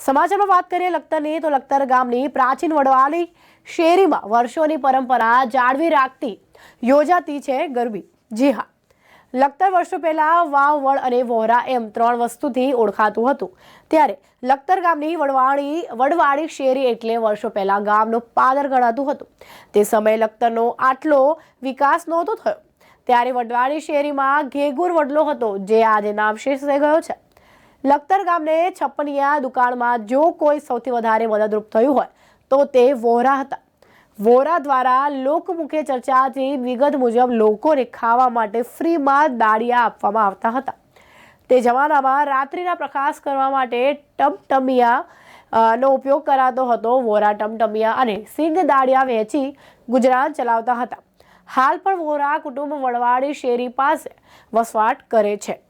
સમાચારમાં વાત કરીએ લખતરની, તો લખતર ગામની પ્રાચીન વડવાલી શેરીમાં વર્ષોની પરંપરા જાળવી રાખતી યોજાતી છે ગરબી. જી હા. લખતર વર્ષો પહેલા વાવ, વડ અને વોહરા એમ ત્રણ વસ્તુથી ઓળખાતું હતું. ત્યારે લખતર ગામની વડવાળી વડવાળી શેરી એટલે વર્ષો પહેલા ગામનું પાદર ગણાતું હતું. તે સમયે લખતરનો આટલો વિકાસ નહોતો થયો. ત્યારે વડવાળી શેરીમાં ઘેગુર વડલો હતો, જે આજે નામશેષ થઈ ગયો છે. લખતર ગામને છપ્પનિયા દુકાળમાં જો કોઈ સૌથી વધારે મદદરૂપ થયું હોય, તો તે વોરા હતા. વોરા દ્વારા લોકમુખે ચર્ચાથી વિગત મુજબ લોકોને ખાવા માટે ફ્રીમાં દાળિયા આપવામાં આવતા હતા. તે જમાનામાં રાત્રિના પ્રકાશ કરવા માટે ટમટમિયા નો ઉપયોગ કરાતો હતો. વોરા, ટમટમિયા અને સિંગ દાળિયા વહેંચી ગુજરાન ચલાવતા હતા. હાલ પણ વોરા કુટુંબ વડવાડી શેરી પાસે વસવાટ કરે છે.